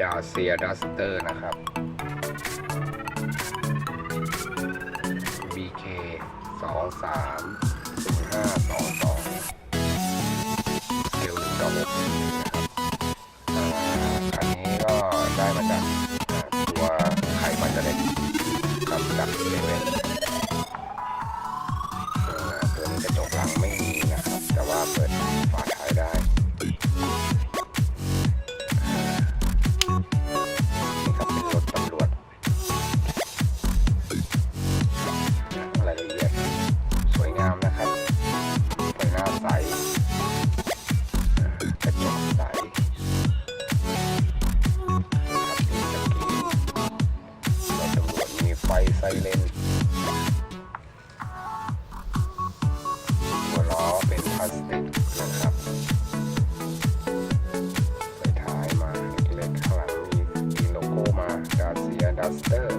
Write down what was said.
ดาเซียดัสเตอร์นะครับ BK 2 3 5 2 2เซลล์1ต่อ6นะอันนี้ก็ได้มาจากตัวไข่มันจะเล็กครับจากเซเว่นตัวนี้กระจกหลัง ซเรนหัวล้อเป็นพลาสติกนะครับไฟท้ายมาเล็กๆข้างหลังมีมีโลโก้มาดาเซียดัสเตอร์